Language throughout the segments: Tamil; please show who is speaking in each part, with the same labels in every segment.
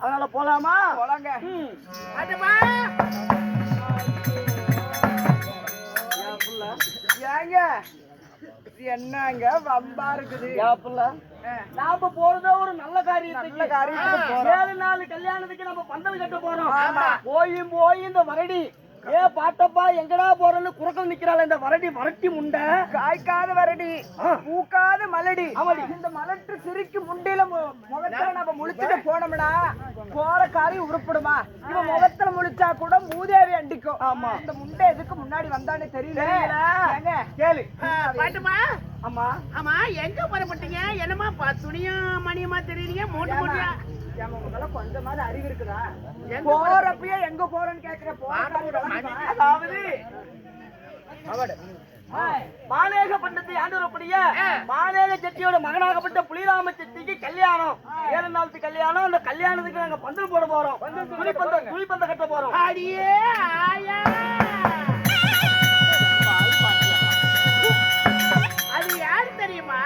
Speaker 1: அதனால போலாமா?
Speaker 2: போலாங்க. ஏங்க என்னங்க வம்பா இருக்குது. ஆ.
Speaker 1: நாம போறதே ஒரு நல்ல காரியத்துக்கு
Speaker 2: நல்ல போறோம்.
Speaker 1: ஏழு நாள் கல்யாணத்துக்கு நம்ம பந்தல் கட்ட போறோம்.
Speaker 2: ஆமா.
Speaker 1: போய் போய் இந்த வரடி. ஏ பாட்டப்பா எங்கடா போறேன்னு குறுக்கல் நிக்கிறாள் இந்த வரடி வரட்டி முண்டை.
Speaker 2: காய்க்காத வரடி. பூக்காத மலடி.
Speaker 1: ஆமாடி.
Speaker 2: இந்த மலட்டு சிரிக்கு முண்டில மு- முகத்துல நம்ம முழிச்சுட்டு போனோம்னா போற காரியம் உருப்படுமா. இவன் முகத்துல முழிச்சா கூட மூதேவி அண்டிக்கும்.
Speaker 1: ஆமா.
Speaker 2: இந்த முண்டை எதுக்கு முன்னாடி வந்தானே தெரியல.
Speaker 1: கேளு.
Speaker 3: பாட்டுமா?
Speaker 1: ஆமா.
Speaker 3: ஆமா எங்க புறப்பட்டீங்க என்னமா துணியும் மணியுமா தெரியுறீங்க மூட்டை மூட்டையா?
Speaker 2: ஏம்மா, உங்களுக்கெல்லாம் கொஞ்சமாவது அறிவு இருக்குதா? போறப்பயே எங்க போறேன்னு கேக்குற?
Speaker 1: அதாவது மாநேக பண்டத்தை ஆண்டவரப்படிய மாநேக செட்டியோட மகனாகப்பட்ட புலிராம செட்டிக்கு கல்யாணம். ஏழு நாளுக்கு கல்யாணம் அந்த கல்யாணத்துக்கு நாங்க பந்தல் போட போறோம். துணிப்பந்த துணிப்பந்த கட்ட போறோம்.
Speaker 3: அடியே ஆயா. அது யாரு தெரியுமா?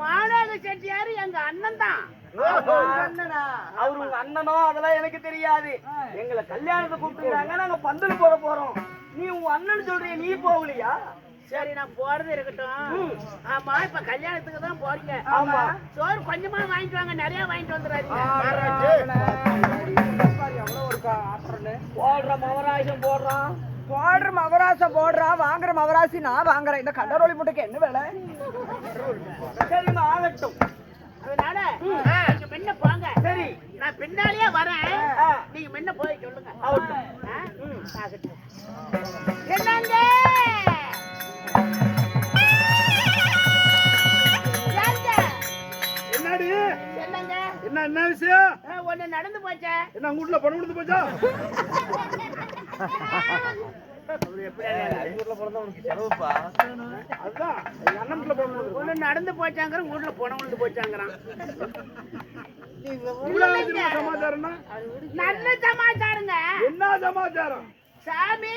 Speaker 3: மாநாடு செட்டியாரு எங்க அண்ணன் தான்?
Speaker 1: அவர் உங்க அண்ணனோ? அதெல்லாம் எனக்கு தெரியாது. எங்களை கல்யாணத்தை கூப்பிட்டுருக்காங்க நாங்க பந்தல் போட போறோம். நீ உங்க அண்ணன் சொல்றிய நீ போகலையா?
Speaker 3: சரி நான் போறது இருக்கட்டும். ஆமா இப்ப கல்யாணத்துக்கு தான் போறீங்க.
Speaker 1: ஆமா.
Speaker 3: சோறு கொஞ்சமா வாங்கிட்டு வாங்க. நிறைய வாங்கிட்டு வந்துடாதீங்க.
Speaker 1: போடுற மவராஜம் போடுறான்
Speaker 2: போடுற மவராசம் போடுறான் வாங்குற மவராசி நான் வாங்குறேன். இந்த கடலோலி முட்டைக்கு என்ன வேலை?
Speaker 1: சரிம்மா ஆகட்டும்.
Speaker 3: அதனால நீங்க முன்ன போங்க.
Speaker 1: சரி.
Speaker 3: நான் பின்னாலேயே வரேன். நீங்க முன்ன போய் சொல்லுங்க. என்னங்க?
Speaker 4: என்னடி?
Speaker 3: என்னங்க?
Speaker 4: என்ன என்ன விஷயம்?
Speaker 3: ஒண்ணு நடந்து போச்சே?
Speaker 4: என்ன உங்க வீட்டுல பணம் கொடுத்து போச்சா?
Speaker 3: நடந்து போச்சாங்கிற பணம் விழுந்து போச்சாங்கிறான் நல்ல சமாச்சாரங்க?
Speaker 4: என்ன சமாச்சாரம்?
Speaker 3: சாமி?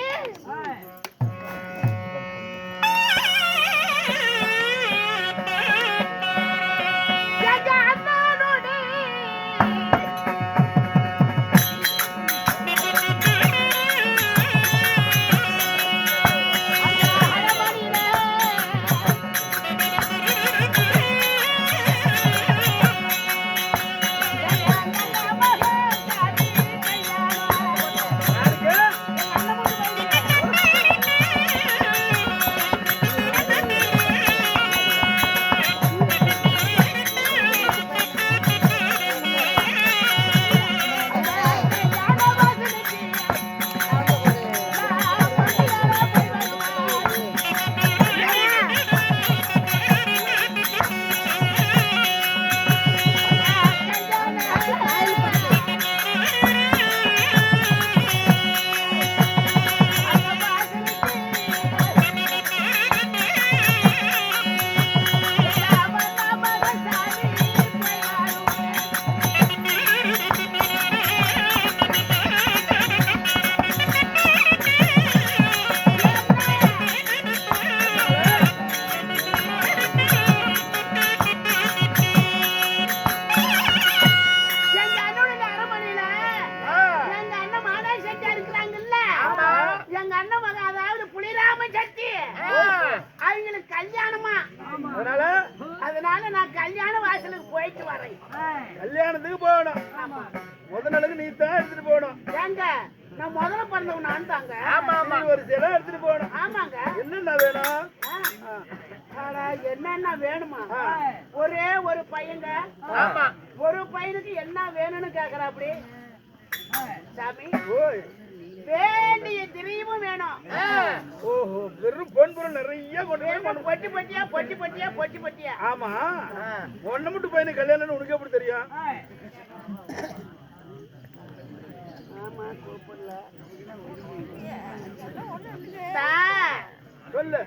Speaker 4: சொல்லு.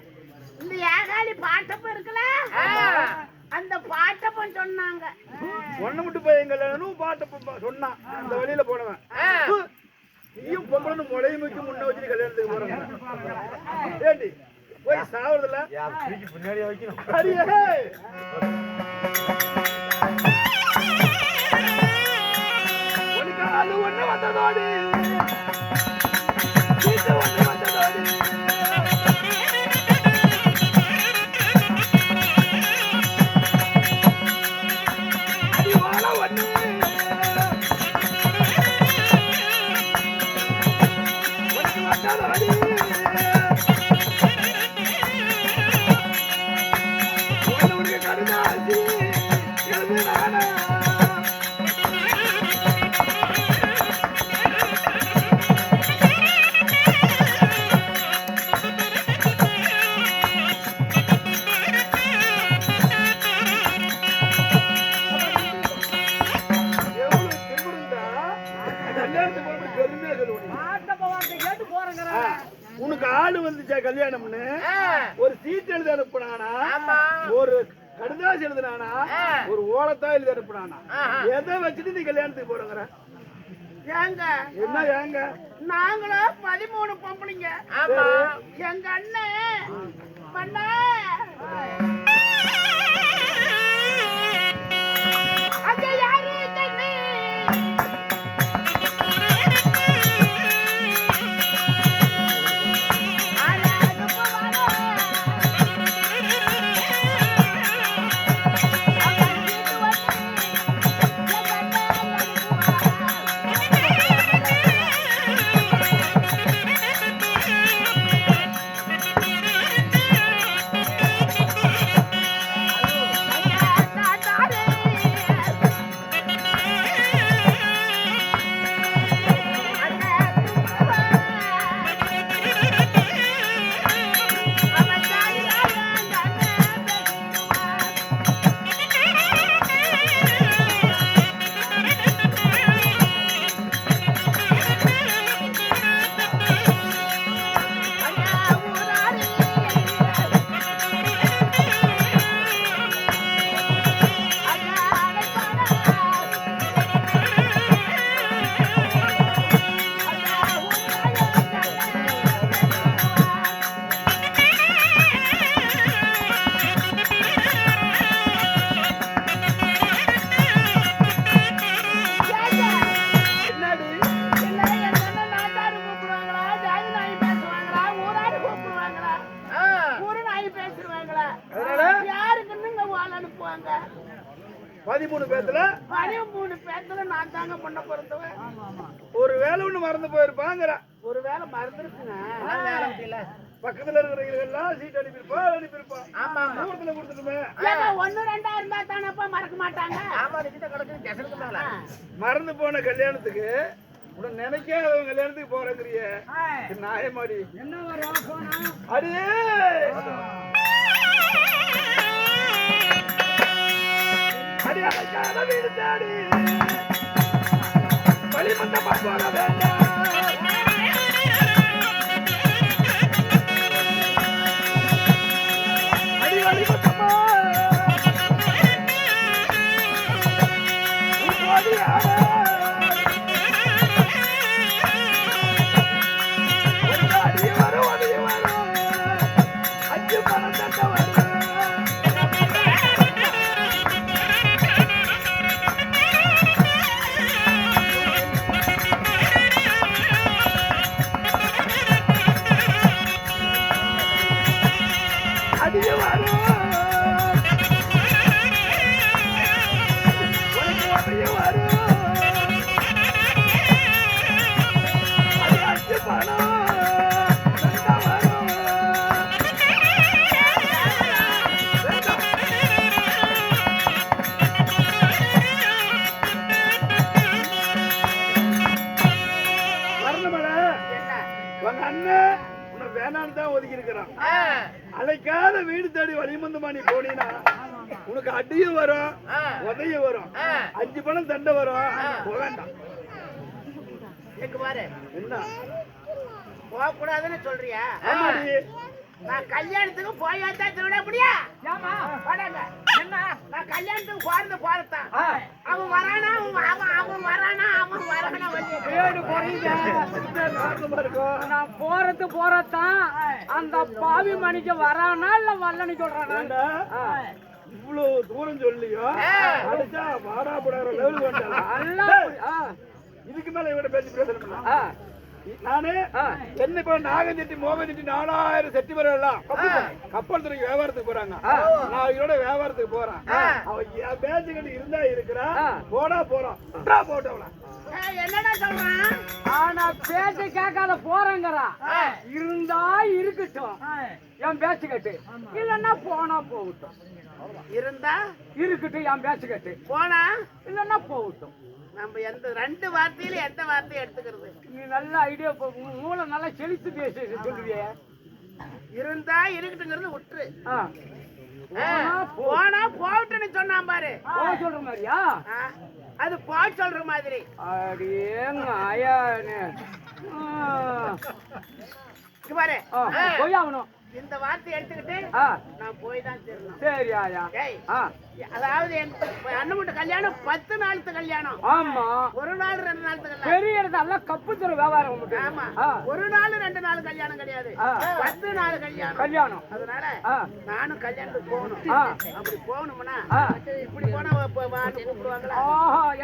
Speaker 3: இந்த ஏகாலி பாட்டப்ப இருக்குல்ல அந்த பாட்டப்பன் சொன்னாங்க.
Speaker 4: ஒண்ணு மட்டும் பையன் கல்யாணம் பாட்ட ப- சொன்னான் அந்த வழியில போனவன். நீயும் பொம்பளைன்னு முளையும் வைக்க முன்ன வச்சு கல்யாணத்துக்கு போறாங்க ஏண்டி போய் சாவறதுல
Speaker 5: பின்னாடியே வைக்கணும்.
Speaker 4: ஒண்ணு வந்ததோடு. ஒண்ணு கல்யாணம்னு ஒரு சீட் எழுதி அனுப்புனானா? ஒரு கடுதாசி எழுதுனானா? ஒரு ஓலத்தா எழுதி அனுப்புனானா? எதை வச்சுட்டு நீ கல்யாணத்துக்கு போறங்கிற?
Speaker 3: ஏங்க.
Speaker 4: என்ன ஏங்க?
Speaker 3: நாங்களும் பதிமூணு பொம்பளைங்க. எங்க அண்ணன். பண்ண அங்க யாரு?
Speaker 4: பக்கத்துல எல்லாம் சீட் அனுப்பியிருப்பா அனுப்பியிருப்பா தூரத்துல கொடுத்துட்டுமே
Speaker 3: ஒண்ணு ரெண்டா இருந்தா தானேப்பா மறக்க மாட்டாங்க? ஆ.
Speaker 4: மறந்து போன கல்யாணத்துக்கு உன நினைக்காதவங்க கல்யாணத்துக்கு போறேங்கிறிய. நாயமாடி
Speaker 2: என்ன போனா
Speaker 4: அடியே அடி! அழைக்காத வீடு தேடி. வழிமந்தமா போக வேண்டாம். அடியும் வரும் உதையும் வரும். அஞ்சு பணம் தண்டை வரும். வேண்டாம்.
Speaker 3: இங்க பாரு.
Speaker 4: என்ன?
Speaker 3: போக கூடாதுன்னு சொல்றியா நான் கல்யாணத்துக்கு போயாத்தான் திருவிட முடியா?
Speaker 2: ஏமா
Speaker 3: வாடாங்க.
Speaker 2: என்ன?
Speaker 3: நான் கல்யாணத்துக்கு போறது போறதான் அவன் வரானா? அவன் அவன் அவன் வரானா? அவன் வரானா?
Speaker 4: காரணமா இருக்கும்
Speaker 2: நான் போறது போறதான் அந்த பாவி மணிக்கு வரானா இல்ல வரலன்னு சொல்றானா?
Speaker 4: இவ்வளவு தூரம் சொல்லியோ? அடிச்சா வாடா போடாத லெவலுக்கு
Speaker 2: ஆ.
Speaker 4: இதுக்கு மேல இவட பேசி பேசணும்
Speaker 2: ஆ,
Speaker 4: நானு. என்ன இப்ப நாகஞ்செட்டி மோகஞ்செட்டி நாலாயிரம் செட்டி வரும் எல்லாம். கப்பல் துறைக்கு வியாபாரத்துக்கு போறாங்க. நான் இதோட வியாபாரத்துக்கு போறேன். அவன் என் பேச்சுக்கிட்டு இருந்தா இருக்கிறா. போனா போட்டவன
Speaker 3: ஏய், என்னடா சொல்றான்?
Speaker 2: ஆனா பேச்ச கேட்காத போறேங்கிறா. இருந்தா இருக்கட்டும். என் பேச்சு கட்டு. இல்லன்னா போனா போகட்டும்.
Speaker 3: இருந்தா
Speaker 2: இருக்கட்டும் என் பேச்சு கட்டு.
Speaker 3: போனா?
Speaker 2: இல்லன்னா போகட்டும்.
Speaker 3: நம்ம எந்த ரெண்டு வார்த்தையில எந்த வார்த்தையை எடுத்துக்கிறது?
Speaker 2: நீ நல்ல ஐடியா மூளை நல்லா செழித்து பேசி சொல்லுவியே.
Speaker 3: இருந்தா இருக்கட்டுங்கிறது விட்டுரு போனா போகட்டும்னு சொன்னான் பாரு.
Speaker 2: போக சொல்ற மாதிரியா?
Speaker 3: அது பாட் சொல்ற மாதிரி.
Speaker 2: அடியேங்க ஆயானு
Speaker 3: பாரு.
Speaker 2: போய் ஆகணும்.
Speaker 3: இந்த வார்த்தையை எடுத்துக்கிட்டு நான் போய் தான்
Speaker 2: சரி ஆயா.
Speaker 3: அதாவது வீட்டு கல்யாணம் பத்து நாளுக்கு கல்யாணம்.
Speaker 2: ஆமா.
Speaker 3: ஒரு நாள் ரெண்டு நாளுக்கு கல்யாணம்.
Speaker 2: பெரிய இடத்துல எல்லாம் கப்பு தர வியாபாரம்.
Speaker 3: ஆமா. ஒரு நாள் ரெண்டு நாள் கல்யாணம் கிடையாது. பத்து நாள் கல்யாணம்.
Speaker 2: கல்யாணம்.
Speaker 3: அதனால நானும் கல்யாணத்துக்கு போகணும். அப்படி போகணும்னா. இப்படி போனா கூப்பிடுவாங்களா?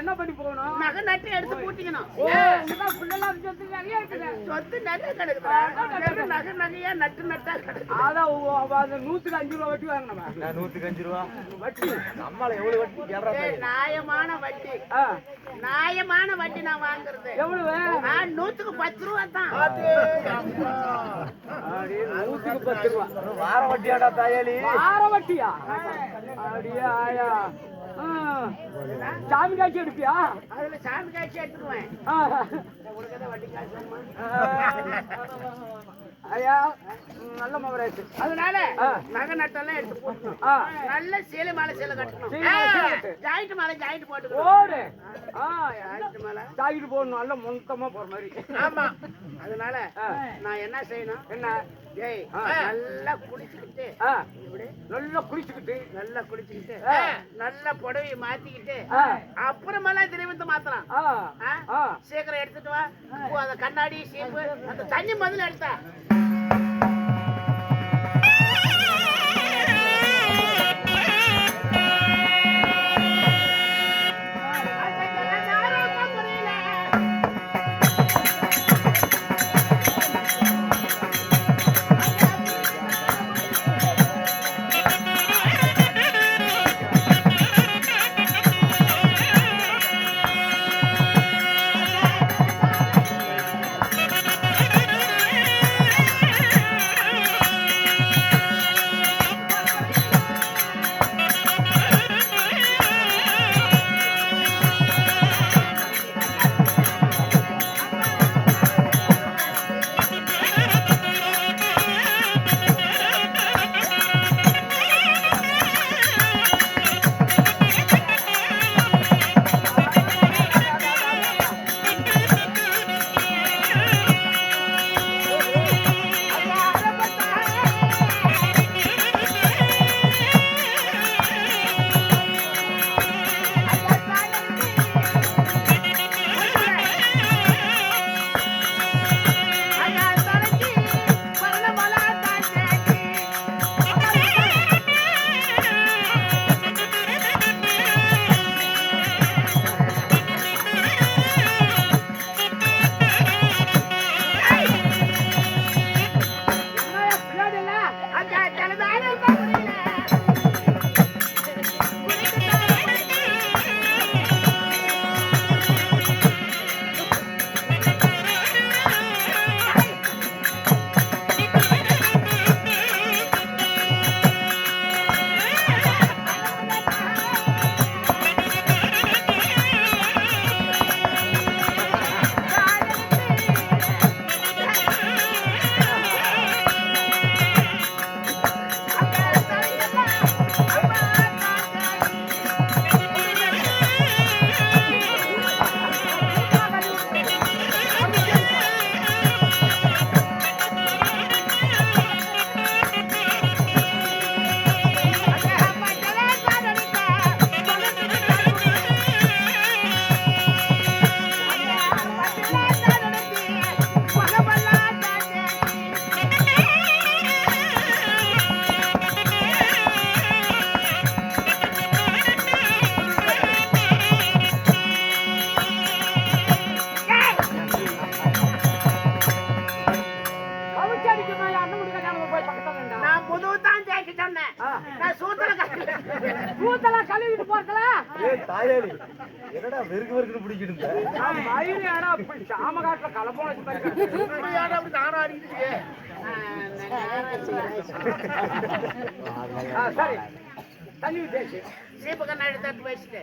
Speaker 2: என்ன பண்ணி போகணும்?
Speaker 3: நகை நட்டு எடுத்து பூட்டிக்கணும்.
Speaker 2: சொத்து நிறைய
Speaker 3: கிடக்குதா. நகை நகையா நட்டு நட்டா கிடக்குது.
Speaker 2: அதான் நூத்துக்கு அஞ்சு ரூபா வட்டி வாங்கினவன்.
Speaker 5: நான் நூத்துக்கு அஞ்சு ரூபா.
Speaker 2: வட்டி.
Speaker 5: நம்மள எவ்வளவு வட்டி
Speaker 3: ஏய், நியாயமான வட்டி.
Speaker 2: ஆ.
Speaker 3: நியாயமான வட்டி நான் வாங்குறது.
Speaker 2: எவ்வளவு?
Speaker 3: நான் நூத்துக்கு பத்து ரூபா தான்.
Speaker 2: நூத்துக்கு பத்து ரூபா.
Speaker 5: வார வட்டியாடா தாயாளி.
Speaker 2: வார வட்டியா? ஆயா. சாமி காட்சி எடுப்பியா?
Speaker 3: அதுல சாமி காய்ச்சி எடுத்துக்குவேன். உனக்கு வட்டி காசு?
Speaker 2: ஐயா நல்ல மகராஜ்
Speaker 3: அதனால. நகை நட்டெல்லாம் எடுத்து போட்டணும் நல்ல சேலை மாலை சேலை கட்டணும். ஜாயிண்ட் மாலை ஜாயிண்ட்
Speaker 2: ஓடு ஆ.
Speaker 3: ஜாயிண்ட் மாலை.
Speaker 2: தாக்கிட்டு போகணும் நல்ல மொத்தமா போற மாதிரி.
Speaker 3: ஆமா. அதனால. நான் என்ன செய்யணும்?
Speaker 2: என்ன?
Speaker 3: ஏய். நல்லா குடிச்சுக்கிட்டு
Speaker 2: நல்லா குளிச்சுக்கிட்டு.
Speaker 3: நல்லா குடிச்சுக்கிட்டு. நல்லா புடவைய மாத்திக்கிட்டு அப்புறமெல்லாம் திரவியத்தை மாத்தலாம். சீக்கிரம் எடுத்துட்டு வா. அந்த கண்ணாடி சீப்பு அந்த தண்ணி முதல்ல எடுத்தா.
Speaker 2: சரி. தண்ணி பேசு
Speaker 3: சீப்பு கண்ணாடி தட்டு வச்சுட்டு.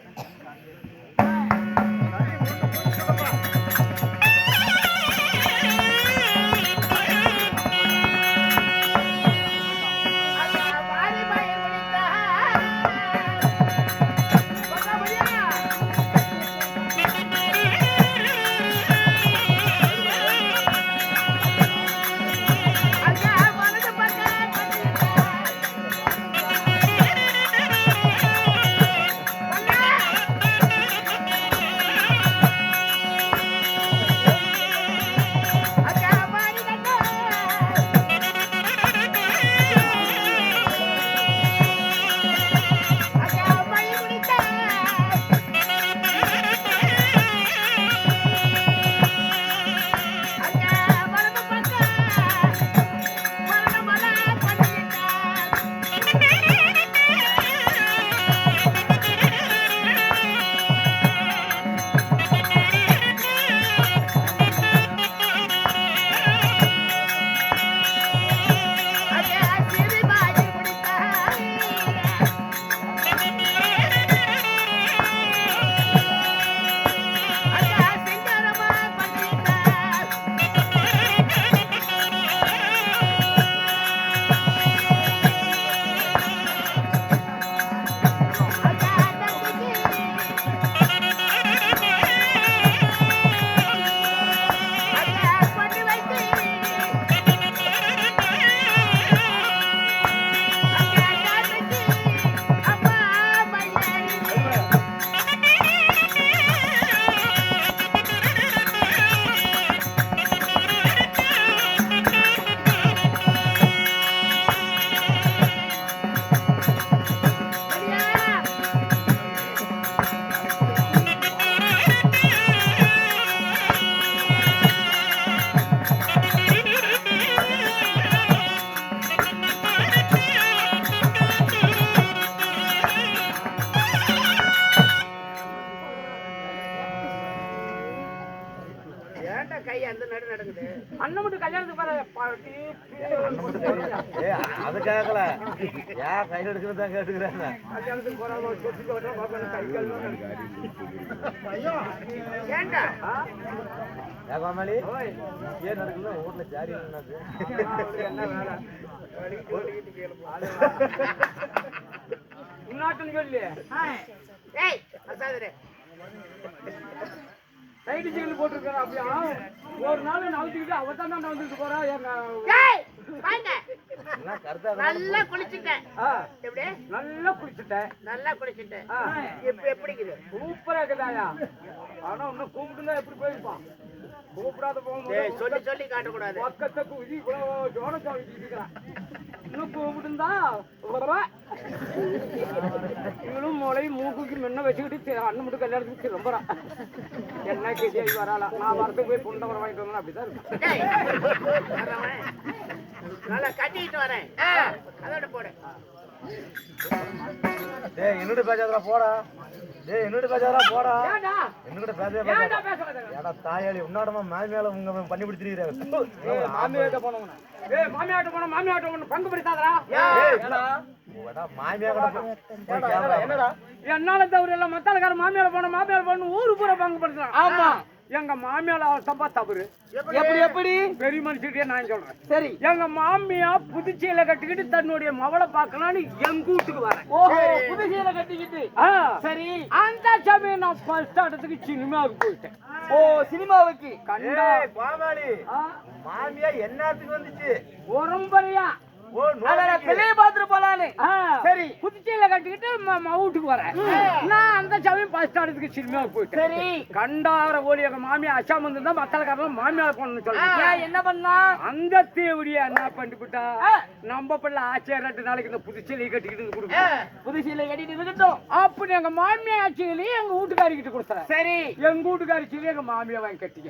Speaker 5: கோமாளி ஏன் நடக்குது வீட்டுல ஜாரி
Speaker 2: சொல்லி. சீல் போட்டிருக்காரு அப்படியா? ஒரு நாள் நவுத்திக்கிட்டு அவ தான் வந்துட்டு போறா
Speaker 3: நல்லா குளிச்சுட்டேன்.
Speaker 2: நல்லா குளிச்சுட்டேன்.
Speaker 3: நல்லா குளிச்சுட்டேன். இப்ப எப்படி இருக்குது
Speaker 2: சூப்பரா இருக்குதாயா? ஆனா இன்னும் கூப்பிட்டு எப்படி போயிருப்பான்? கூப்பிடாத போகும்போது
Speaker 3: சொல்லி சொல்லி காட்டக்கூடாது.
Speaker 2: பக்கத்துக்கு உதி இவ்வளவு ஜோனக்கா வச்சுக்கிறான் இன்னும் கூப்பிட்டுருந்தா இவளும் முளை மூக்குக்கு முன்ன வச்சுக்கிட்டு அண்ணன் மட்டும் கல்யாணத்துக்கு திரும்புறான் என்ன கேட்டி வராளா? நான் வரதுக்கு போய் புண்டவரம் வாங்கிட்டு வந்தேன். அப்படிதான் இருக்கும்.
Speaker 3: நல்லா கட்டிட்டு வரேன். அதோட போடு.
Speaker 5: டேய் என்னோட பேசாதடா போடா. டேய் என்னோட பேசாதடா போடா. என்னோட பேசவே பேசாத. ஏடா தாயாளி உன்னாடமா மாமி மேல உங்க பண்ணி
Speaker 2: ஏய்,
Speaker 5: பிடிச்சிருக்கிறாங்க
Speaker 2: மாமியாட்ட போனவன ஏய் மாமியாட்ட போன மாமியாட்ட போன பங்கு பிடித்தாதடா?
Speaker 5: ஏய்.
Speaker 2: ஏடா. என்னால தவறு இல்ல மத்தாளக்கார மாமியால போன மாமியால போன ஊரு பூரா பங்கு படுத்துறான் ஆமா. எங்க மாமியால தப்பா தவறு. எப்படி எப்படி பெரிய மனுஷிட்டே நான் சொல்றேன். சரி. எங்க மாமியா புதுச்சேல கட்டிக்கிட்டு தன்னுடைய மவளை பார்க்கலாம்னு எங்க வீட்டுக்கு வரேன். ஓஹோ புதுச்சேல கட்டிக்கிட்டு? சரி. அந்த சமயம் நான் ஃபர்ஸ்ட் இடத்துக்கு சினிமாவுக்கு போயிட்டேன். ஓ சினிமாவுக்கு? கண்டா.
Speaker 5: மாமியா என்னத்துக்கு வந்துச்சு.
Speaker 2: உரம்பரையா பாத்துட்டு போலான்னு. சரி. புதுச்சேரியில கட்டிக்கிட்டு வீட்டுக்கு வரேன். நான் அந்த சமயம் பஸ் ஸ்டாண்டுக்கு சினிமாவுக்கு போயிட்டேன். சரி. கண்டார ஓடி எங்க மாமியா அச்சாம வந்து மத்தலக்காரன் மாமியார் போன சொல்லுங்க என்ன பண்ணா? அந்த தேவடியா என்ன பண்ணிவிட்டா நம்ம பிள்ளை ஆச்சரிய ரெண்டு நாளைக்கு இந்த புதுச்சேரியை கட்டிக்கிட்டு கொடுக்கும். கட்டிட்டு இருக்கட்டும். அப்படி எங்க மாமியா எங்க வீட்டுக்காரி கிட்ட கொடுத்தேன். சரி. எங்க வீட்டுக்காரி சீலை எங்க மாமியா வாங்கி கட்டிக்க.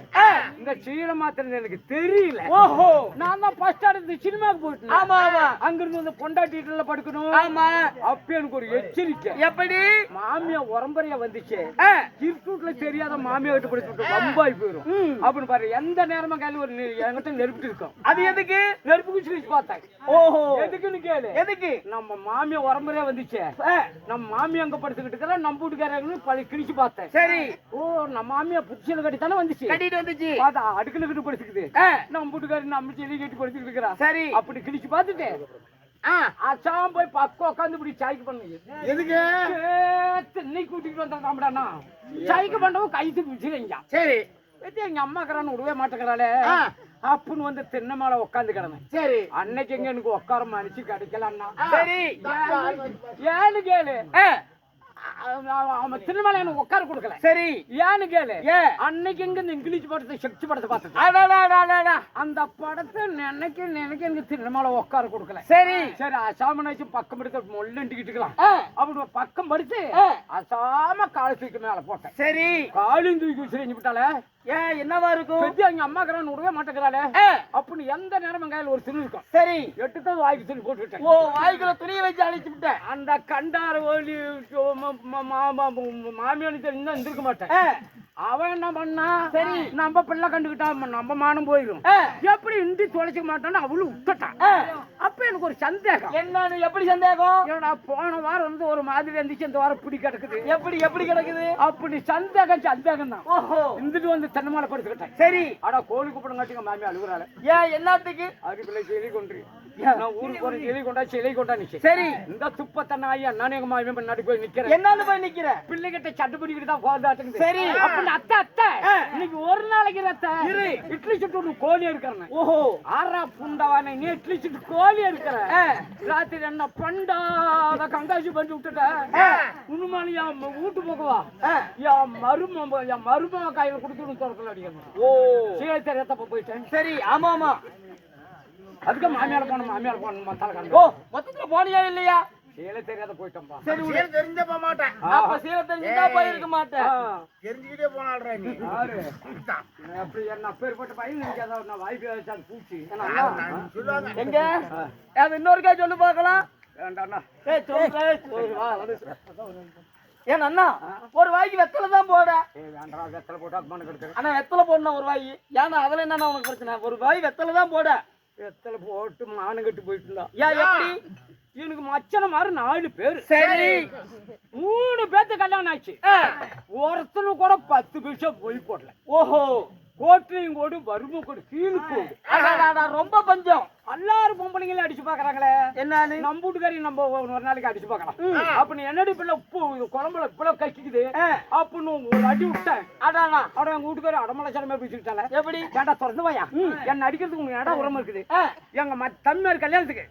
Speaker 2: இந்த சீலை மாத்திரம் எனக்கு தெரியல. ஓஹோ. நான் தான் ஃபர்ஸ்ட் அடுத்து சினிமாவுக்கு போயிட்டேன் ஆமா.
Speaker 1: ஆமா.
Speaker 2: அங்கிருந்து வந்து படுக்கணும்.
Speaker 1: ஆமா.
Speaker 2: அப்ப எனக்கு ஒரு எச்சரிக்கை.
Speaker 1: எப்படி?
Speaker 2: மாமியா உரம்பரையா வந்துச்சு. தெரியாத மாமியா விட்டு அப்படின்னு பாரு. எந்த நேரமும் கையில ஒரு என்கிட்ட நெருப்பு இருக்கும்.
Speaker 1: அது எதுக்கு?
Speaker 2: நெருப்பு குச்சி வச்சு பார்த்தேன்.
Speaker 1: ஓஹோ.
Speaker 2: எதுக்குன்னு கேளு.
Speaker 1: எதுக்கு?
Speaker 2: நம்ம மாமியா உரம்பரையா வந்துச்சு. நம்ம மாமியா அங்க படுத்துக்கிட்டு இருக்கிற நம்ம வீட்டுக்காரங்க பழி கிழிச்சு பார்த்தேன்.
Speaker 1: சரி.
Speaker 2: ஓ நம்ம மாமியா புச்சியில கட்டி தானே வந்துச்சு.
Speaker 1: கட்டிட்டு வந்துச்சு.
Speaker 2: பார்த்தா அடுக்கல கிட்ட படுத்துக்குது.
Speaker 1: ஆ,
Speaker 2: நம்ம வீட்டுக்காரர் நம்ம செடி கட்டி படுத்துக்கிட்டு இருக்கிறா
Speaker 1: சரி.
Speaker 2: அப்படி கிழிச்சு பார்த்துட்டு போய் பக்கம் உட்காந்து இப்படி சாய்க்கு பண்ணுங்க
Speaker 4: எதுக்கு?
Speaker 2: தென்னை கூட்டிட்டு வந்தாண்டானா சாய்க்கு பண்ணவும் கை தூக்கி வச்சுருங்க
Speaker 1: சரி
Speaker 2: எங்க அம்மா கரான்னு விடவே மாட்டேங்கிறாளே. அப்புன்னு வந்து தென்னை மேல உட்காந்து கிடந்தேன்.
Speaker 1: சரி.
Speaker 2: அன்னைக்கு எங்க எனக்கு உட்கார மனுச்சு கிடைக்கல அண்ணா.
Speaker 1: சரி.
Speaker 2: ஏன்னு கேளு அவன் திருமலை எனக்கு உட்கார கொடுக்கல.
Speaker 1: சரி.
Speaker 2: ஏன்னு கேளு.
Speaker 1: ஏன்?
Speaker 2: அன்னைக்கு எங்க இந்த இங்கிலீஷ் படத்தை சக்தி படத்தை பார்த்தது. அந்த படத்தை நினைக்க நினைக்க எனக்கு திருமலை உட்கார கொடுக்கல.
Speaker 1: சரி.
Speaker 2: சரி அசாமனாச்சும் பக்கம் படுத்த மொல்லண்டிக்கிட்டுக்கலாம் அப்படி பக்கம் படுத்து. அசாம காலை தூக்கி மேல போட்டேன்.
Speaker 1: சரி.
Speaker 2: காலையும் தூக்கி வச்சு விட்டாலே.
Speaker 1: ஏன் என்னவா இருக்கும்?
Speaker 2: பெத்தி அங்க அம்மா கரான்னு விடவே மாட்டேங்கிறாளே அப்படின்னு எந்த நேரம் கையில ஒரு துணி இருக்கும்.
Speaker 1: சரி.
Speaker 2: எட்டுத்தான் வாய்க்கு துணி போட்டு
Speaker 1: ஓ வாய்க்குள்ள துணியை வச்சு அழைச்சு விட்டேன்.
Speaker 2: அந்த கண்டார ஓலி மாமியானு தெரிஞ்சா இருந்திருக்க மாட்டேன். அவன் என்ன பண்ணா?
Speaker 1: சரி.
Speaker 2: நம்ம பிள்ளை கண்டுக்கிட்டா நம்ம மானம் போயிடும் எப்படி இண்டி தொலைச்சிக்க மாட்டான்னு அவளும் விட்டுட்டான். அப்ப எனக்கு ஒரு சந்தேகம்.
Speaker 1: என்னன்னு எப்படி சந்தேகம்?
Speaker 2: என்னடா போன வாரம் வந்து ஒரு மாதிரி இருந்துச்சு இந்த வாரம் பிடி கிடக்குது.
Speaker 1: எப்படி எப்படி கிடக்குது?
Speaker 2: அப்படி சந்தேகம் சந்தேகம் தான்
Speaker 1: ஓஹோ.
Speaker 2: இருந்துட்டு வந்து தென்னமாலை படுத்துக்கிட்டேன்.
Speaker 1: சரி.
Speaker 2: அடா கோழி கூப்பிடங்காட்டிங்க மாமி அழுகுறாள்.
Speaker 1: ஏன் என்னத்துக்கு?
Speaker 2: அதுக்குள்ள செலி கொண்டு நான் ஊருக்கு போற செலி கொண்டா செலி கொண்டா நிச்சு
Speaker 1: சரி.
Speaker 2: இந்த துப்பத்தை நாய் நானே எங்க மாமி முன்னாடி போய் நிக்கிறேன்.
Speaker 1: என்னன்னு போய் நிக்கிற?
Speaker 2: பிள்ளைகிட்ட சட்டு பிடிக்கிட்டு தான்
Speaker 1: சரி.
Speaker 2: அத்தை அத்தை. இன்னைக்கு ஒரு நாளைக்கு அத்தை. இட்லி சுட்டு ஒரு கோழி இருக்கிறேன்
Speaker 1: ஓஹோ.
Speaker 2: ஆறா புண்டவானே நீ இட்லி சுட்டு கோழி இருக்கிற. ராத்திரி என்ன பண்டாத கங்காசி பண்ணி விட்டுட்ட. உண்மையான என் வீட்டு போக்குவா. என் மரும என் மருமக கையில கொடுத்துட்டு திறக்கல அடிக்கணும்.
Speaker 1: ஓ.
Speaker 2: சீலை தெரியத்தப்ப போயிட்டேன்
Speaker 1: சரி ஆமா ஆமா
Speaker 2: அதுக்கு மாமியார் போன மாமியார் போன தலை
Speaker 1: ஓ மொத்தத்துல போனியா இல்லையா?
Speaker 2: சீலை தெரியாத போயிட்டோம்பா.
Speaker 1: சரி விடு.
Speaker 4: தெரிஞ்ச போக மாட்டேன்.
Speaker 1: அப்ப சீலை மாட்டேன்.
Speaker 4: தெரிஞ்சுக்கிட்டே போனாடுறா நீ.
Speaker 2: யாரு? நான் அப்படி என்ன அப்பேற்பட்ட பையன் நினைக்காத நான் வாய்ப்பு வச்சு அது பூச்சி.
Speaker 4: சொல்லுவாங்க.
Speaker 1: எங்க? அது இன்னொருக்கா சொல்லு பார்க்கலாம்.
Speaker 2: வேண்டாண்ணா.
Speaker 1: ஏய், வா, வந்து. ஏன் அண்ணா ஒரு வாய்க்கு வெத்தலை தான் போட
Speaker 2: வெத்தலை போட்டு
Speaker 1: ஆனா வெத்தலை போடணும் ஒரு வாய். ஏன்னா அதுல என்னன்னா உனக்கு பிரச்சனை? ஒரு வாய் வெத்தலை தான் போட.
Speaker 2: வெத்தலை போட்டு மானம் கட்டு போயிட்டு இருந்தா
Speaker 1: ஏன் எப்படி?
Speaker 2: எனக்கு மச்சன மாதிரி நாலு பேர்.
Speaker 1: சரி.
Speaker 2: மூணு பேர்த்து கல்யாணம் ஆச்சு. ஒருத்தனு கூட பத்து பைசா போய் போடல.
Speaker 1: ஓஹோ.
Speaker 2: கோட்டையும் கோடு வறுமை கோடு கீழு கோடு.
Speaker 1: ரொம்ப பஞ்சம்.
Speaker 2: எல்லாரும் பொம்பளைங்களும் அடிச்சு பாக்குறாங்களே
Speaker 1: என்னன்னு
Speaker 2: நம்ம வீட்டுக்காரி நம்ம ஒரு நாளைக்கு அடிச்சு பார்க்கலாம். அப்ப நீ என்னடி பிள்ளை குழம்புல இவ்வளவு கக்கிக்குது. அப்படின்னு ஒரு அடி விட்டேன்
Speaker 1: அடாடா.
Speaker 2: அவட எங்க வீட்டுக்காரி அடமலை சடமே பிடிச்சிக்கிட்டால
Speaker 1: எப்படி?
Speaker 2: ஏன்டா திறந்து வாயா? என்ன அடிக்கிறதுக்கு உங்க இடம் உரமா இருக்குது. எங்க தம்பியார் கல்யாணத்துக்கு.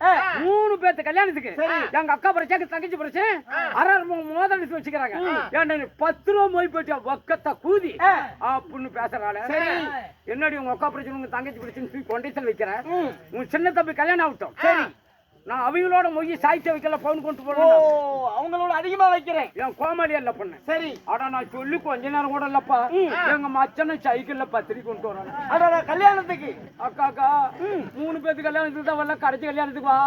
Speaker 2: மூணு பேர்த்து கல்யாணத்துக்கு. எங்க அக்கா பிரச்சனை தங்கச்சி பிரச்சனை அரை மோதல் எடுத்து வச்சுக்கிறாங்க. ஏன்டா பத்து ரூபா மொய் போயிட்டு வக்கத்தை கூதி. அப்படின்னு பேசுறாள். என்னடி உங்க அக்கா பிரச்சனை உங்க தங்கச்சி பிரச்சனை கொண்டேசல் வைக்கிறேன்
Speaker 1: ம்.
Speaker 2: உன் சின்ன தம்பி கல்யாணம் ஆகட்டும். சரி. நான் அவங்களோட மொய் சாய்ச்சி வைக்கல பவுன் கொண்டு
Speaker 1: ஓ
Speaker 2: போறேன்
Speaker 1: அவங்களோட அதிகமா வைக்கிறேன்.
Speaker 2: என் கோமாளி இல்ல பொண்ணு.
Speaker 1: சரி.
Speaker 2: அட நான் சொல்லி கொஞ்ச நேரம் கூட இல்லப்பா. எங்க மச்சனை சைக்கிள்ல பத்திரி கொண்டு வராங்க
Speaker 1: அடாடா கல்யாணத்துக்கு.
Speaker 2: அக்கா அக்கா மூணு பேருக்கு கல்யாணத்துக்கு தான் வரல கடைசி கல்யாணத்துக்கு வா.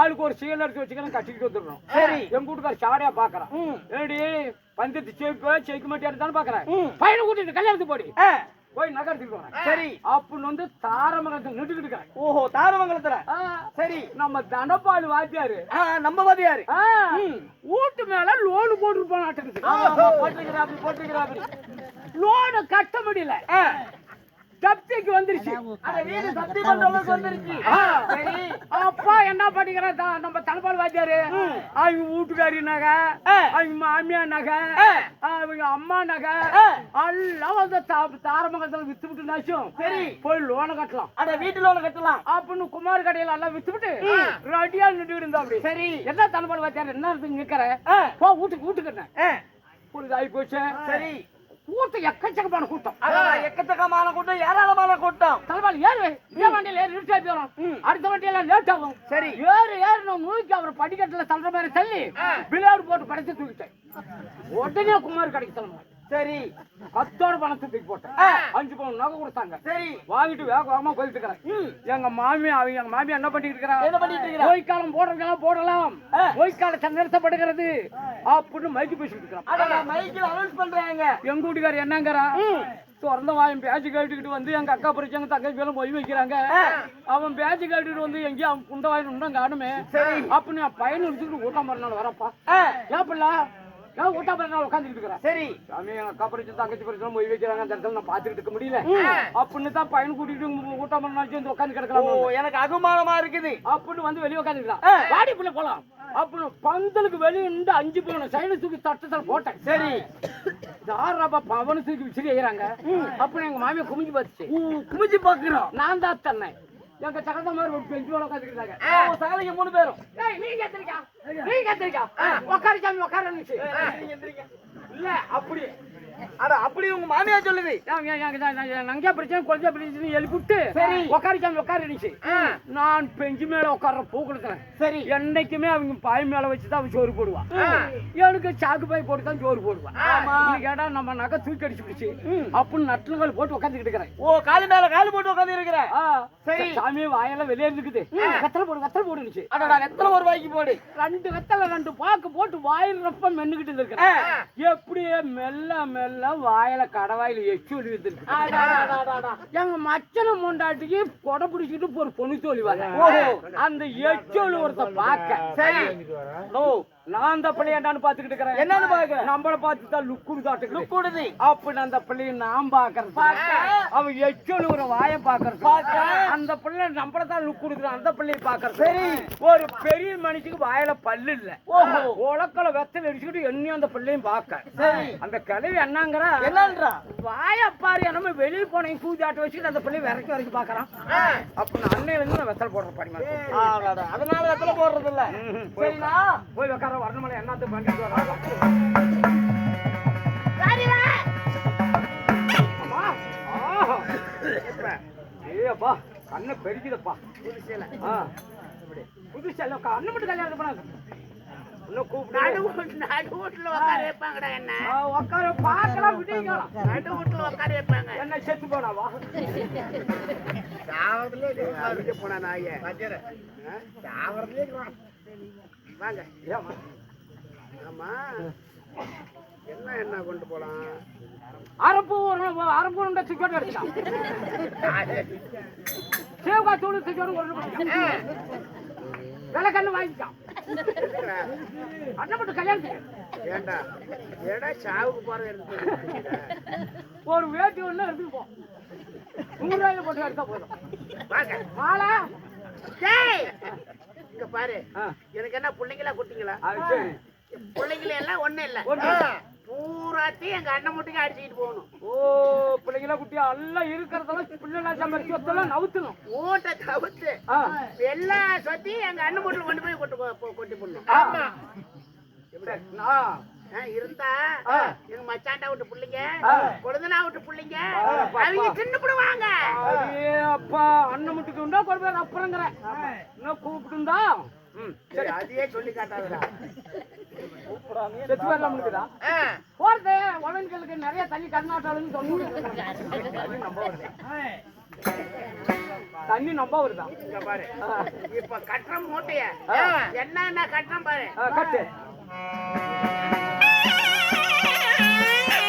Speaker 2: ஆளுக்கு ஒரு சீல் எடுத்து வச்சுக்கலாம் கட்டிக்கிட்டு வந்துடுறோம்.
Speaker 1: சரி.
Speaker 2: எங்க வீட்டுக்கார சாடையா பாக்குறான். ஏடி பஞ்சத்து சேப்பு சேக்கு மாட்டியா தானே பாக்குறேன் பையனை கூட்டிட்டு கல்யாணத்துக்கு போடி. போய் நகரத்துக்கு போறேன்
Speaker 1: சரி
Speaker 2: அப்படின்னு வந்து தாரமங்கலத்தை நின்றுக்கிட்டு
Speaker 1: ஓஹோ தாரமங்கலத்துல? சரி.
Speaker 2: நம்ம தனபால் வாத்தியாரு.
Speaker 1: நம்ம வாதியாரு
Speaker 2: ஆ, வீட்டு மேல லோனு போட்டு
Speaker 1: ஆமா, போட்டிருக்கிறாப்படி, போட்டிருக்கிறாப்படி.
Speaker 2: லோனு கட்ட முடியல.
Speaker 1: ஆ,
Speaker 2: ஜப்திக்கு வந்துருச்சு
Speaker 1: அந்த வீடு சப்தி பண்ற அளவுக்கு வந்துருச்சு.
Speaker 2: அப்பா என்ன பண்ணிக்கிறேன் த- நம்ம தனபால் வாத்தியாரு. அவங்க வீட்டுக்காரி நகை. அவங்க மாமியார் நகை. அவங்க அம்மா நகை. எல்லாம் வந்து தாரமங்கலத்துல வித்து விட்டு நாச்சும்
Speaker 1: சரி.
Speaker 2: போய் லோனை கட்டலாம்.
Speaker 1: அட வீட்டுல ஒண்ணு கட்டலாம்.
Speaker 2: அப்படின்னு குமார் கடையில எல்லாம் வித்து விட்டு ரெடியா நின்று இருந்தா அப்படி
Speaker 1: சரி.
Speaker 2: என்ன தனபால் வாத்தியார் என்ன நிக்கிற போ வீட்டுக்கு வீட்டுக்கு புரியுது ஆகி போச்சு
Speaker 1: சரி.
Speaker 2: கூட்டம் எக்கச்சக்கமான கூட்டம்.
Speaker 1: எக்கச்சக்கமான கூட்டம் ஏராளமான கூட்டம்.
Speaker 2: தலைவாள் ஏறு. இந்த வண்டியில ஏறி நிறுத்தி போயிடும் அடுத்த வண்டியெல்லாம் லேட் ஆகும்.
Speaker 1: சரி.
Speaker 2: ஏறு ஏறு நான் நூக்கி அவர் படிக்கட்டுல தள்ளுற மாதிரி தள்ளி பிளேடு போட்டு படைச்சு தூக்கிட்டேன். உடனே குமார் கடைக்கு தள்ளணும்
Speaker 1: சரி.
Speaker 2: பத்தோட பணத்தை தூக்கி போட்டேன். அஞ்சு பவுன் நகை கொடுத்தாங்க.
Speaker 1: சரி.
Speaker 2: வாங்கிட்டு வேக வேகமா போயிட்டு இருக்கிறேன். எங்க மாமி அவங்க எங்க மாமி என்ன பண்ணிட்டு இருக்கிறாங்க
Speaker 1: என்ன பண்ணிட்டு இருக்கிறா?
Speaker 2: ஓய்க்காலம் போடுறதெல்லாம் போடலாம்.
Speaker 1: ஆ.
Speaker 2: ஓய்க்காலம் நிறுத்தப்படுகிறது. அப்படின்னு மைக்கு பேசிட்டு இருக்கிறான்.
Speaker 1: மைக்கில் அனௌன்ஸ் பண்றாங்க.
Speaker 2: எங்க வீட்டுக்காரர் என்னங்கிறா? திறந்த வாயம் பேச்சு கேட்டுக்கிட்டு வந்து எங்க அக்கா பிடிச்ச எங்க தங்கச்சி மேல மொய் வைக்கிறாங்க. அவன் பேச்சு கேட்டுக்கிட்டு வந்து எங்கேயும் அவன் குண்ட வாயின் உண்டும் காணுமே. சரி. அப்ப நான் பையன் எடுத்துக்கிட்டு ஊட்டம் மறுநாள் வரப்பா. ஏன் பிள்ளை? நான் ஊட்டம் மறுநாள் உட்காந்துக்கிட்டு இருக்கிறேன்.
Speaker 1: சரி.
Speaker 2: சாமி எங்க அக்கா தங்கச்சி பிடிச்ச மொய் வைக்கிறாங்க அந்த இடத்துல நான் பாத்துக்கிட்டு இருக்க முடியல. அப்படின்னு தான் பையன் கூட்டிட்டு ஊட்டம் மறுநாள் வந்து உட்காந்து கிடக்கலாம்?
Speaker 1: எனக்கு அகுமானமா இருக்குது.
Speaker 2: அப்படின்னு வந்து வெளியே உட்காந்துக்கிறான் வாடி பிள்ளை போலாம். அப்படின்னு பந்தலுக்கு வெளியே நின்று அஞ்சு போன சைடு தூக்கி தட்டத்தில் போட்டேன். சரி. யாரப்பா பவனு தூக்கி விசிறி செய்யறாங்க அப்புறம் எங்க மாமியை குமிஞ்சு பார்த்துச்சு.
Speaker 1: குமிச்சு பாக்குறோம்
Speaker 2: நான் தான் தன்னேன். எங்க சகந்த மாதிரி ஒரு பெஞ்சு மேல உட்காந்துக்கிட்டாங்க
Speaker 1: சகலைக்கு மூணு பேரும்.
Speaker 2: நீ கேத்திருக்கா நீ கேத்திருக்கா உட்காரு சாமி உட்காரு இல்ல அப்படி
Speaker 1: அட அப்படி உங்க மாமியா சொல்லுது.
Speaker 2: நங்க பிரச்சனை எழுப்பிட்டு
Speaker 1: சரி.
Speaker 2: உட்காரு சாமி உட்காரு இருந்துச்சு நான் பெஞ்சு மேல உட்கார்ற பூ கொடுக்குறேன்
Speaker 1: சரி.
Speaker 2: என்னைக்குமே அவங்க பாய் மேல வச்சுதான் அவன் சோறு போடுவான் எனக்கு சாக்கு பாய் போட்டு தான் சோறு போடுவான்
Speaker 1: ஆமா.
Speaker 2: நீ கேட்டா நம்ம நகை தூக்கி அடிச்சு பிடிச்சு அப்படின்னு நட்டுங்கள் போட்டு உட்காந்துக்கிட்டு இருக்கிறேன்.
Speaker 1: ஓ காலு மேல காலு போட்டு உட்காந்து இருக்கிற?
Speaker 2: ஆ,
Speaker 1: சரி.
Speaker 2: சாமி வாயெல்லாம் வெளியே இருக்குது கத்தல போடு கத்தல போடுச்சு
Speaker 1: அடடா எத்தனை ஒரு ரூபாய்க்கு போடு?
Speaker 2: ரெண்டு வெத்தலை ரெண்டு பாக்கு போட்டு வாயில் ரப்ப மென்னுகிட்டு இருக்கிறேன் எப்படியே மெல்ல மெல்ல வாயில கடவாயில எச்சு ஒளி எங்க மச்சன முண்டாட்டிக்கு கொடை பிடிச்சிட்டு ஒரு பொண்ணு சொல்லி வர அந்த எச்சொலி ஒருத்த பாக்க
Speaker 1: சரி.
Speaker 2: ஓ நான் அந்த பிள்ளைய என்னன்னு பாத்துக்கிட்டு இருக்கிறேன்.
Speaker 1: என்னன்னு பாக்குற?
Speaker 2: நம்மள பார்த்து தான் லுக்குடு தாட்டு
Speaker 1: லுக் கொடுது
Speaker 2: அப்படி அந்த பிள்ளைய நான் பாக்குறது அவன் எச்சொலி ஒரு வாய பாக்குறது அந்த பிள்ளை நம்மள தான் லுக் கொடுக்குறான் அந்த பிள்ளைய பாக்குறது சரி. ஒரு பெரிய மனுஷனுக்கு வாயில பல்லு இல்ல. உலக்கல வெத்தல அடிச்சுக்கிட்டு என்னையும் அந்த பிள்ளையும் பாக்க அந்த கிழவி என்னங்கிறா?
Speaker 1: என்னன்றா?
Speaker 2: வாய பாரு நம்ம வெளியே போனேன் கூஜாட்ட வச்சுட்டு அந்த பிள்ளை விரைக்கும் வரைக்கும் பாக்குறான் அப்ப நான் அன்னையில இருந்து நான் வெத்தல் போடுற படிமா.
Speaker 1: அதனால எத்தனை போடுறது இல்ல
Speaker 2: போய் உட்கார வரணுமலை என்னத்த பண்ணிட்டு வர? ஏப்பா கண்ணை பெருக்குதப்பா. புதுசேல ஆ புதுசேல கண்ணு மட்டும் கல்யாணம்
Speaker 3: வீட்டுல உட்கார
Speaker 2: பார்க்கலாம் விட்டீங்களா
Speaker 3: நடு வீட்டுல உட்கார வைப்பாங்க.
Speaker 2: என்ன செத்து போனாவா
Speaker 3: போனா நாய. வாங்க.
Speaker 2: ஏமா
Speaker 3: என்ன என்ன கொண்டு போலாம்?
Speaker 2: அரப்பு ஒரு அரப்பு உண்டை சிக்கோட்டு எடுத்துக்கலாம். சேவகா தூள் சிக்கோடு கொண்டு போய்க்கலாம் விலை கண்ணு வாங்கிக்கலாம். அண்ணன் மட்டும் கல்யாணத்துக்கு
Speaker 3: ஏண்டா? ஏடா சாவுக்கு போறது எடுத்து
Speaker 2: ஒரு வேட்டி ஒண்ணு எடுத்துட்டு போ. நூறு ரூபாயில போட்டு எடுத்தா போதும்.
Speaker 3: வாங்க.
Speaker 2: மாலா
Speaker 3: இங்க பாரு. எனக்கு என்ன பிள்ளைங்களா
Speaker 2: சரி.
Speaker 3: பிள்ளைங்கள எல்லாம் ஒண்ணு இல்ல. பூராத்தையும் எங்க அண்ணன் மட்டும் அடிச்சுக்கிட்டு போகணும்.
Speaker 2: ஓ பிள்ளைங்களா குட்டியா எல்லாம் இருக்கிறதெல்லாம் பிள்ளைங்களா சம்பாதிச்சு சொத்தெல்லாம் நவுத்தணும்.
Speaker 3: ஊட்ட தவிர்த்து எல்லா சொத்தையும் எங்க அண்ணன் மட்டும் கொண்டு போய் போ- கொண்டு போடணும்.
Speaker 2: ஆமா. நான்
Speaker 3: இருந்தா. எங்க மச்சாண்டா விட்டு பிள்ளைங்க. கொழுந்தனா விட்டு பிள்ளைங்க. அவங்க தின்னுபிடுவாங்க.
Speaker 2: அடே அப்பா அண்ணன் மட்டுக்கு உண்டா போய் அப்புறங்கிறேன் இன்னும் கூப்பிட்டுந்தா ம்
Speaker 3: சரி. அதையே சொல்லி காட்டாதடா.
Speaker 2: செத்து வரலாம் இருக்குதா போறது உடன்களுக்கு நிறைய தண்ணி கர்நாடகாவில் தண்ணி நம்ப வருது தண்ணி நம்ப வருதா
Speaker 3: பாரு. இப்ப கட்டுற மூட்டைய.
Speaker 2: ஆ.
Speaker 3: என்ன என்ன கட்டுறோம் பாரு
Speaker 2: கட்டு.